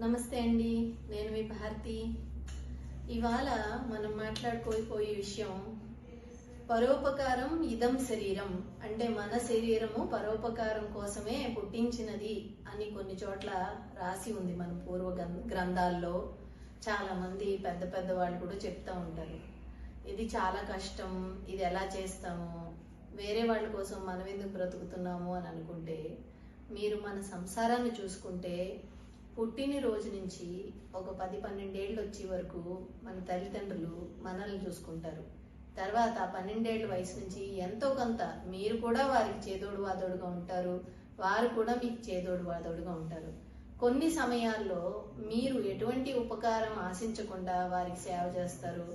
నమస్తే అండి నేను మీ భారతి. ఇవాళ మనం మాట్లాడుకోపోయే విషయం పరోపకారం ఇదం శరీరం. అంటే మన శరీరము పరోపకారం కోసమే పుట్టించినది అని కొన్ని చోట్ల రాసి ఉంది మన పూర్వ గ్రం- గ్రంథాల్లో. చాలా మంది పెద్ద పెద్ద వాళ్ళు కూడా చెప్తా ఉంటారు. ఇది చాలా కష్టం ఇది ఎలా చేస్తాము? వేరే వాళ్ళ కోసం మనం ఎందుకు బ్రతుకుతున్నాము అని అనుకుంటే మీరు మన సంసారాన్ని చూసుకుంటే పుట్టిన రోజు నుంచి ఒక పది పన్నెండేళ్ళు వచ్చే వరకు మన తల్లిదండ్రులు మనల్ని చూసుకుంటారు. తర్వాత పన్నెండేళ్ళ వయసు నుంచి ఎంతో కొంత మీరు కూడా వారికి చేదోడు వాదోడుగా ఉంటారు. వారు కూడా మీకు చేదోడు వాదోడుగా ఉంటారు. కొన్ని సమయాల్లో మీరు ఎటువంటి ఉపకారం ఆశించకుండా వారికి సేవ చేస్తారు.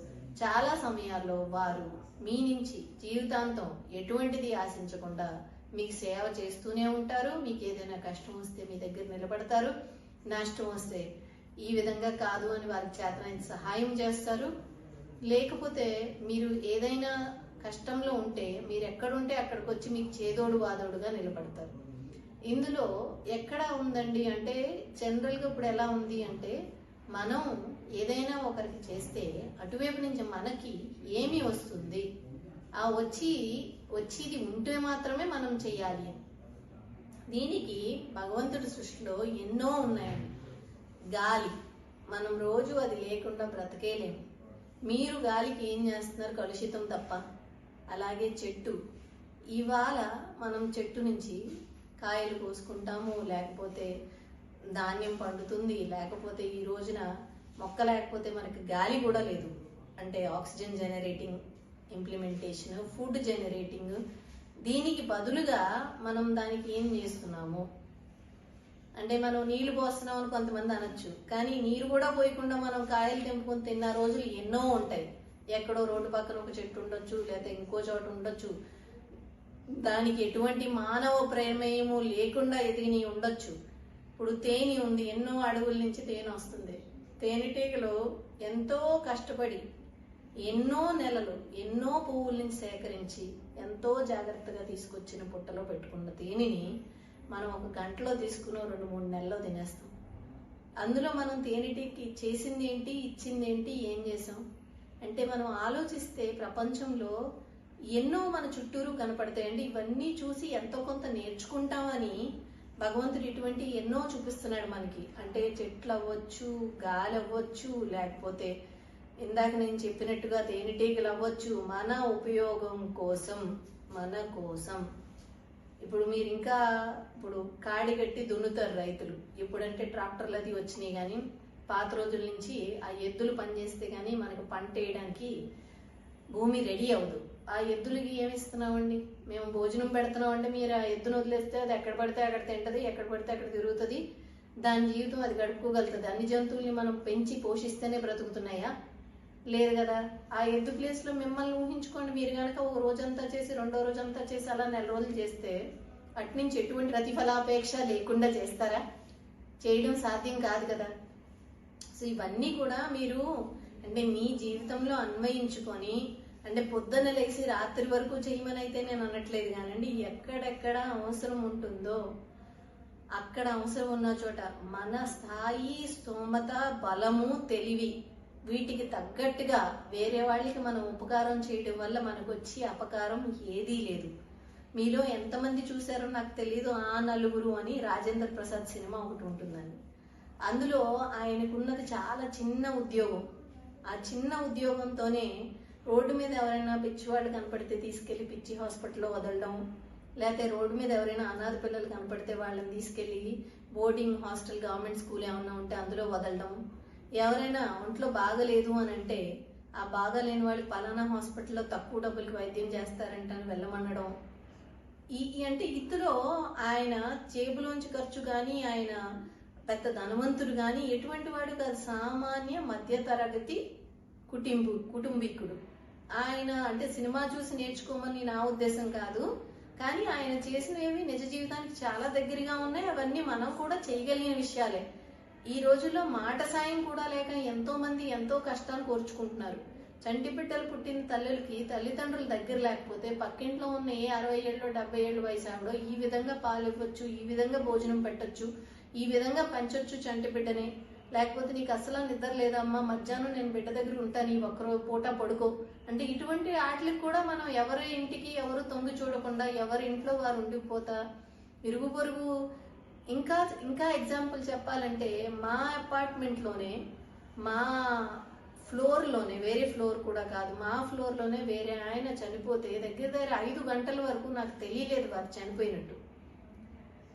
చాలా సమయాల్లో వారు మీ నుంచి జీవితాంతం ఎటువంటిది ఆశించకుండా మీకు సేవ చేస్తూనే ఉంటారు. మీకు ఏదైనా కష్టం వస్తే మీ దగ్గర నిలబడతారు. నష్టం వస్తే ఈ విధంగా కాదు అని వారికి చేతనైన సహాయం చేస్తారు. లేకపోతే మీరు ఏదైనా కష్టంలో ఉంటే మీరు ఎక్కడుంటే అక్కడికి వచ్చి మీకు చేదోడు వాదోడుగా నిలబడతారు. ఇందులో ఎక్కడ ఉందండి అంటే జనరల్గా ఇప్పుడు ఎలా ఉంది అంటే మనం ఏదైనా ఒకరికి చేస్తే అటువైపు నుంచి మనకి ఏమి వస్తుంది? ఆ వచ్చి వచ్చేది ఉంటే మాత్రమే మనం చెయ్యాలి దీనికి భగవంతుడి సృష్టిలో ఎన్నో ఉన్నాయండి. గాలి. మనం రోజు అది లేకుండా బ్రతకేలేము. మీరు గాలికి ఏం చేస్తున్నారు? కలుషితం తప్ప. అలాగే చెట్టు. ఇవాళ మనం చెట్టు నుంచి కాయలు కోసుకుంటాము లేకపోతే ధాన్యం పండుతుంది లేకపోతే ఈ రోజున మొక్క లేకపోతే మనకి గాలి కూడా లేదు. అంటే oxygen generating implementation food generating దీనికి బదులుగా మనం దానికి ఏం చేస్తున్నాము? అంటే మనం నీళ్ళు పోస్తున్నాం అని కొంతమంది అనొచ్చు. కానీ నీరు కూడా పోయకుండా మనం కాయలు తెంపుకొని తిన్న రోజులు ఎన్నో ఉంటాయి. ఎక్కడో రోడ్డు పక్కన ఒక చెట్టు ఉండొచ్చు లేకపోతే ఇంకో చోట ఉండొచ్చు. దానికి ఎటువంటి మానవ ప్రేమేయము లేకుండా ఎదిగిని ఉండొచ్చు. ఇప్పుడు తేనె ఉంది ఎన్నో అడవుల నుంచి తేనె వస్తుంది. తేనెటీగలు ఎంతో కష్టపడి ఎన్నో నెలలు ఎన్నో పువ్వుల నుంచి సేకరించి ఎంతో జాగ్రత్తగా తీసుకొచ్చిన పుట్టలో పెట్టుకున్న తేనెని మనం ఒక గంటలో తీసుకుని రెండు మూడు నెలల్లో తినేస్తాం. అందులో మనం తేనెటీకి చేసింది ఏంటి ఇచ్చింది ఏంటి ఏం చేసాం? అంటే మనం ఆలోచిస్తే ప్రపంచంలో ఎన్నో మన చుట్టూరు కనపడతాయండి. ఇవన్నీ చూసి ఎంతో కొంత నేర్చుకుంటామని భగవంతుడు ఇటువంటి ఎన్నో చూపిస్తున్నాడు మనకి. అంటే చెట్లు అవ్వచ్చు గాలి అవ్వచ్చు లేకపోతే ఇందాక నేను చెప్పినట్టుగా తేనెటీగలు అవ్వచ్చు. మన ఉపయోగం కోసం మన కోసం. ఇప్పుడు మీరు ఇంకా ఇప్పుడు కాడి కట్టి దున్నుతారు రైతులు. ఇప్పుడంటే ట్రాక్టర్లు అది వచ్చినాయి కానీ పాత రోజుల నుంచి ఆ ఎద్దులు పనిచేస్తే కానీ మనకు పంట వేయడానికి భూమి రెడీ అవ్వదు. ఆ ఎద్దులకి ఏమిస్తున్నామండి మేము భోజనం పెడుతున్నామంటే మీరు ఆ ఎద్దును వదిలేస్తే అది ఎక్కడ పడితే అక్కడ తింటది ఎక్కడ పడితే అక్కడ తిరుగుతుంది. దాని జీవితం అది గడుపుకోగలుగుతుంది. అన్ని జంతువుల్ని మనం పెంచి పోషిస్తేనే బ్రతుకుతున్నాయా? లేదు కదా? ఆ ఎద్దు ప్లేస్లో మిమ్మల్ని ఊహించుకోండి. మీరు కనుక ఒక రోజంతా చేసి రెండో రోజంతా చేసి అలా నెల రోజులు చేస్తే అట్నుంచి ఎటువంటి ప్రతిఫలాపేక్ష లేకుండా చేస్తారా? చేయడం సాధ్యం కాదు కదా? సో ఇవన్నీ కూడా మీరు అంటే మీ జీవితంలో అన్వయించుకొని అంటే పొద్దున్న లేచి రాత్రి వరకు చేయమని అయితే నేను అనట్లేదు కానండి. ఎక్కడెక్కడ అవసరం ఉంటుందో అక్కడ అవసరం ఉన్న చోట మన స్థాయి స్తోమత బలము తెలివి వీటికి తగ్గట్టుగా వేరే వాళ్ళకి మనం ఉపకారం చేయడం వల్ల మనకు వచ్చి అపకారం ఏదీ లేదు. మీలో ఎంతమంది చూశారో నాకు తెలియదు ఆ నలుగురు అని రాజేంద్ర ప్రసాద్ సినిమా ఒకటి ఉంటుందండి. అందులో ఆయనకున్నది చాలా చిన్న ఉద్యోగం. ఆ చిన్న ఉద్యోగంతోనే రోడ్డు మీద ఎవరైనా పిచ్చివాళ్ళు కనపడితే తీసుకెళ్ళి పిచ్చి హాస్పిటల్లో వదలడం లేకపోతే రోడ్డు మీద ఎవరైనా అనాథ పిల్లలు కనపడితే వాళ్ళని తీసుకెళ్ళి బోర్డింగ్ హాస్టల్ గవర్నమెంట్ స్కూల్ ఏమైనా ఉంటే అందులో వదలడం ఎవరైనా ఒంట్లో బాగలేదు అని అంటే ఆ బాగాలేని వాళ్ళు పలానా హాస్పిటల్లో తక్కువ డబ్బులకి వైద్యం చేస్తారంట అని వెళ్ళమనడం. ఈ ఈ అంటే ఇందులో ఆయన జేబులోంచి ఖర్చు కానీ ఆయన పెద్ద ధనవంతుడు కానీ ఎటువంటి వాడు కాదు. సామాన్య మధ్యతరగతి కుటుంబు కుటుంబీకుడు. ఆయన అంటే సినిమా చూసి నేర్చుకోమని నా ఉద్దేశం కాదు. కానీ ఆయన చేసినవి నిజ జీవితానికి చాలా దగ్గరగా ఉన్నాయి. అవన్నీ మనం కూడా చేయగలిగిన విషయాలే. ఈ రోజుల్లో మాట సాయం కూడా లేక ఎంతో మంది ఎంతో కష్టాలు కోర్చుకుంటున్నారు. చంటి బిడ్డలు పుట్టిన తల్లులకి తల్లిదండ్రుల దగ్గర లేకపోతే పక్కింట్లో ఉన్న ఏ అరవై ఏళ్ళు డెబ్బై ఏళ్ళు వయసు ఆవిడో ఈ విధంగా పాలు ఇవ్వచ్చు ఈ విధంగా భోజనం పెట్టొచ్చు ఈ విధంగా పెంచొచ్చు చంటి బిడ్డనే. లేకపోతే నీకు అసలు నిద్ర లేదమ్మా మధ్యాహ్నం నేను బిడ్డ దగ్గర ఉంటాను ఈ ఒక్కరో పూట పడుకో. అంటే ఇటువంటి ఆటలకు కూడా మనం ఎవరి ఇంటికి ఎవరు తొంగి చూడకుండా ఎవరి ఇంట్లో వారు ఉండిపోతా ఇరుగు పొరుగు ఇంకా ఇంకా ఎగ్జాంపుల్ చెప్పాలంటే మా అపార్ట్మెంట్లోనే మా ఫ్లోర్లోనే వేరే ఫ్లోర్ కూడా కాదు మా ఫ్లోర్లోనే వేరే ఆయన చనిపోతే దగ్గర దగ్గర ఐదు గంటల వరకు నాకు తెలియలేదు వారు చనిపోయినట్టు.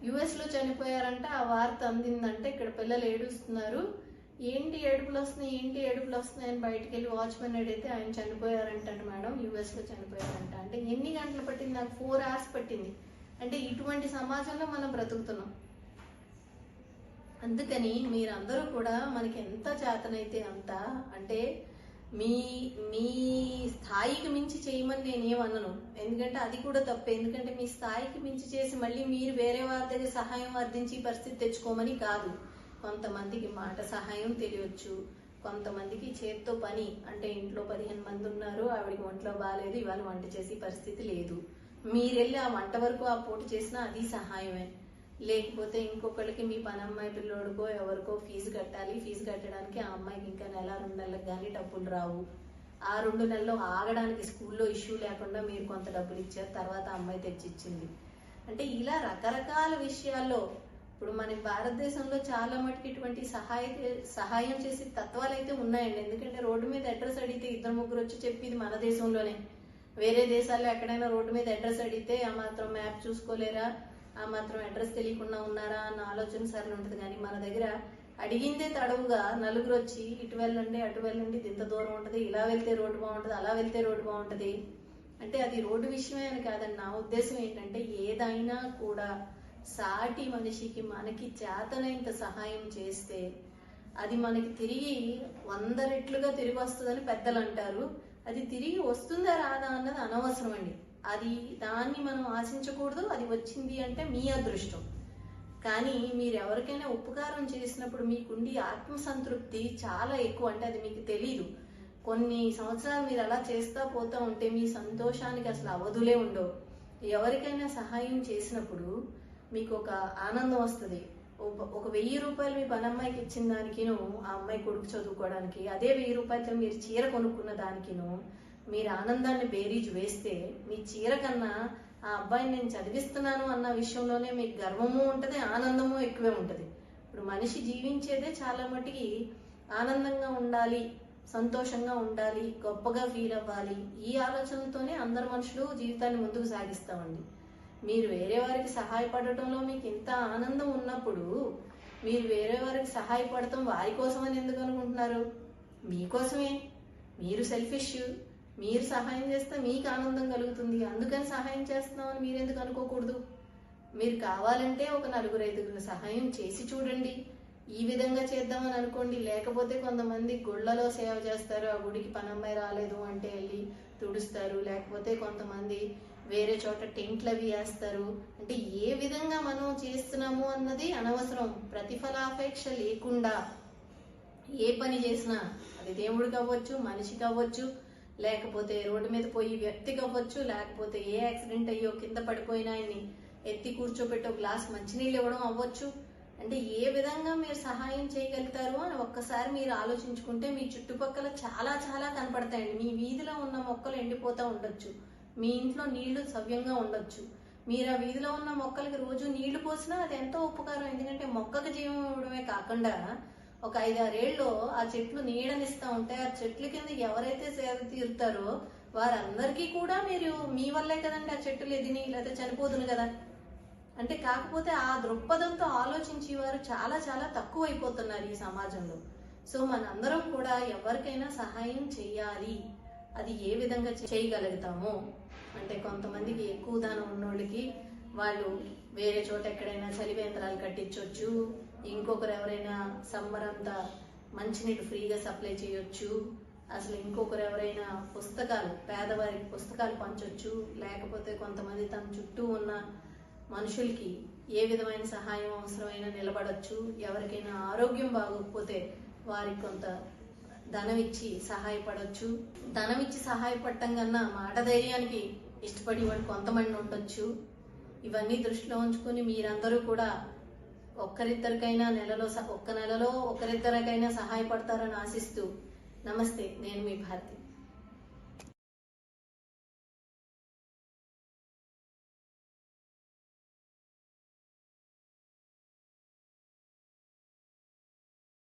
యుఎస్లో చనిపోయారంట ఆ వార్త అందిందంటే ఇక్కడ పిల్లలు ఏడుస్తున్నారు. ఏంటి ఏడుపులు వస్తున్నాయి ఏంటి ఏడుపులు వస్తున్నాయి అని బయటికి వెళ్ళి వాచ్మెన్ అడిగితే ఆయన చనిపోయారంట మేడం యుఎస్లో చనిపోయారంట. అంటే ఎన్ని గంటలు పట్టింది? నాకు ఫోర్ అవర్స్ పట్టింది. అంటే ఇటువంటి సమాజంలో మనం బ్రతుకుతున్నాం. అందుకని మీరందరూ కూడా మనకి ఎంత చేతనైతే అంత అంటే మీ మీ స్థాయికి మించి చేయమని నేనేమన్నను ఎందుకంటే అది కూడా తప్పే. ఎందుకంటే మీ స్థాయికి మించి చేసి మళ్ళీ మీరు వేరే వారి దగ్గర సహాయం వర్ధించి పరిస్థితి తెచ్చుకోమని కాదు. కొంతమందికి మాట సహాయం తెలియచ్చు. కొంతమందికి చేత్తో పని అంటే ఇంట్లో పదిహేను మంది ఉన్నారు ఆవిడకి ఒంట్లో బాగాలేదు ఇవాళ వంట చేసే పరిస్థితి లేదు. మీరెళ్ళి ఆ వంట వరకు ఆ పోటు చేసినా అది సహాయమే. లేకపోతే ఇంకొకళ్ళకి మీ పని అమ్మాయి పిల్లోడికో ఎవరికో ఫీజు కట్టాలి. ఫీజు కట్టడానికి ఆ అమ్మాయికి ఇంకా నెల రెండు నెలలకు కానీ డబ్బులు రావు. ఆ రెండు నెలలు ఆగడానికి స్కూల్లో ఇష్యూ లేకుండా మీరు కొంత డబ్బులు ఇచ్చారు తర్వాత అమ్మాయి తెచ్చిచ్చింది. అంటే ఇలా రకరకాల విషయాల్లో ఇప్పుడు మన భారతదేశంలో చాలా మటుకు ఇటువంటి సహాయ సహాయం చేసే తత్వాలు అయితే ఉన్నాయండి. ఎందుకంటే రోడ్డు మీద అడ్రస్ అడిగితే ఇద్దరు ముగ్గురు వచ్చి చెప్పింది మన దేశంలోనే. వేరే దేశాల్లో ఎక్కడైనా రోడ్డు మీద అడ్రస్ అడిగితే ఆ మాత్రం మ్యాప్ చూసుకోలేరా? ఆ మాత్రం అడ్రస్ తెలియకుండా ఉన్నారా అన్న ఆలోచన సరైన ఉంటుంది. కానీ మన దగ్గర అడిగిందే తడవుగా నలుగురు వచ్చి ఇటు వెళ్ళండి అటు వెళ్ళండి ఇంత దూరం ఉంటుంది ఇలా వెళ్తే రోడ్డు బాగుంటుంది అలా వెళ్తే రోడ్డు బాగుంటుంది. అంటే అది రోడ్డు విషయమే అని కాదండి. నా ఉద్దేశం ఏంటంటే ఏదైనా కూడా సాటి మనిషికి మనకి చేతనైనంత సహాయం చేస్తే అది మనకి తిరిగి వంద రెట్లుగా తిరిగి వస్తుందని పెద్దలు అంటారు అది తిరిగి వస్తుందా రాదా అన్నది అనవసరం అండి అది దాన్ని మనం ఆశించకూడదు అది వచ్చింది అంటే మీ అదృష్టం. కానీ మీరు ఎవరికైనా ఉపకారం చేసినప్పుడు మీకుండి ఆత్మసంతృప్తి చాలా ఎక్కువ అంటే అది మీకు తెలీదు. కొన్ని సంవత్సరాలు మీరు అలా చేస్తా పోతూ ఉంటే మీ సంతోషానికి అసలు అవధులే ఉండవు. ఎవరికైనా సహాయం చేసినప్పుడు మీకు ఒక ఆనందం వస్తుంది. ఒక- ఒక వెయ్యి రూపాయలు మీ పనమ్మాయికి ఇచ్చిన దానికిను ఆ అమ్మాయి కొడుకు చదువుకోవడానికి అదే వెయ్యి రూపాయలతో మీరు చీర కొనుక్కున్న దానికిను మీరు ఆనందాన్ని బేరీజ్ వేస్తే మీ చీర కన్నా ఆ అబ్బాయిని నేను చదివిస్తున్నాను అన్న విషయంలోనే మీకు గర్వము ఉంటుంది ఆనందము ఎక్కువే ఉంటుంది. ఇప్పుడు మనిషి జీవించేదే చాలా మటుకి ఆనందంగా ఉండాలి సంతోషంగా ఉండాలి గొప్పగా ఫీల్ అవ్వాలి. ఈ ఆలోచనలతోనే అందరు మనుషులు జీవితాన్ని ముందుకు సాగిస్తామండి. మీరు వేరే వారికి సహాయపడటంలో మీకు ఇంత ఆనందం ఉన్నప్పుడు మీరు వేరే వారికి సహాయపడటం వారి కోసమని ఎందుకు అనుకుంటున్నారు? మీకోసమే? మీరు సెల్ఫిష్ మీరు సహాయం చేస్తే మీకు ఆనందం కలుగుతుంది. అందుకని సహాయం చేస్తున్నామని అని మీరెందుకు అనుకోకూడదు? మీరు కావాలంటే ఒక నలుగురు ఐదుగురు సహాయం చేసి చూడండి. ఈ విధంగా చేద్దామని అనుకోండి. లేకపోతే కొంతమంది గుళ్ళలో సేవ చేస్తారు. ఆ గుడికి పనమ్మాయి రాలేదు అంటే వెళ్ళి తుడుస్తారు. లేకపోతే కొంతమంది వేరే చోట టెంట్లు అవి వేస్తారు. అంటే ఏ విధంగా మనం చేస్తున్నాము అన్నది అనవసరం. ప్రతిఫలాపేక్ష లేకుండా ఏ పని చేసినా అది దేవుడికి అవ్వచ్చు మనిషికి అవ్వచ్చు లేకపోతే రోడ్డు మీద పోయి వ్యక్తికి అవ్వచ్చు లేకపోతే ఏ యాక్సిడెంట్ అయ్యో కింద పడిపోయిన ఆయన్ని ఎత్తి కూర్చోబెట్టో గ్లాస్ మంచినీళ్ళు ఇవ్వడం అవ్వచ్చు. అంటే ఏ విధంగా మీరు సహాయం చేయగలుగుతారు అని ఒక్కసారి మీరు ఆలోచించుకుంటే మీ చుట్టుపక్కల చాలా చాలా కనపడతాయండి. మీ వీధిలో ఉన్న మొక్కలు ఎండిపోతూ ఉండొచ్చు. మీ ఇంట్లో నీళ్ళు సవ్యంగా ఉండొచ్చు. మీరు ఆ వీధిలో ఉన్న మొక్కలకి రోజు నీళ్ళు పోసినా అది ఎంతో ఉపకారం. ఎందుకంటే మొక్కకు జీవం ఇవ్వడమే కాకుండా ఒక ఐదారేళ్ళు ఆ చెట్లు నీడనిస్తా ఉంటాయి ఆ చెట్ల కింద ఎవరైతే సేద తీరుతారో వారందరికీ కూడా మీరు మీ వల్లే కదండి ఆ చెట్లు ఎదిని లేకపోతే చనిపోదును కదా? అంటే కాకపోతే ఆ దృక్పథంతో ఆలోచించి వారు చాలా చాలా తక్కువ అయిపోతున్నారు ఈ సమాజంలో. సో మనందరం కూడా ఎవరికైనా సహాయం చేయాలి అది ఏ విధంగా చేయగలుగుతామో? అంటే కొంతమందికి ఎక్కువ దానం ఉన్నోళ్ళకి వాళ్ళు వేరే చోట ఎక్కడైనా చలివేంద్రాలు కట్టించవచ్చు ఇంకొకరు ఎవరైనా సమ్మర్ అంతా మంచినీళ్ళు ఫ్రీగా సప్లై చేయొచ్చు. అసలు ఇంకొకరు ఎవరైనా పుస్తకాలు పేదవారికి పుస్తకాలు పంచవచ్చు లేకపోతే కొంతమంది తన చుట్టూ ఉన్న మనుషులకి ఏ విధమైన సహాయం అవసరమైన నిలబడచ్చు. ఎవరికైనా ఆరోగ్యం బాగోకపోతే వారికి కొంత ధనం ఇచ్చి ధనమిచ్చి ధనం ఇచ్చి సహాయపడటం కన్నా మాట ధైర్యానికి ఇష్టపడి వాడు కొంతమంది ఉండొచ్చు. ఇవన్నీ దృష్టిలో ఉంచుకొని మీరందరూ కూడా ఒక్కరిద్దరికైనా నెలలో ఒక్క నెలలో ఒకరిద్దరికైనా సహాయపడతారని ఆశిస్తూ నమస్తే నేను మీ భారతి.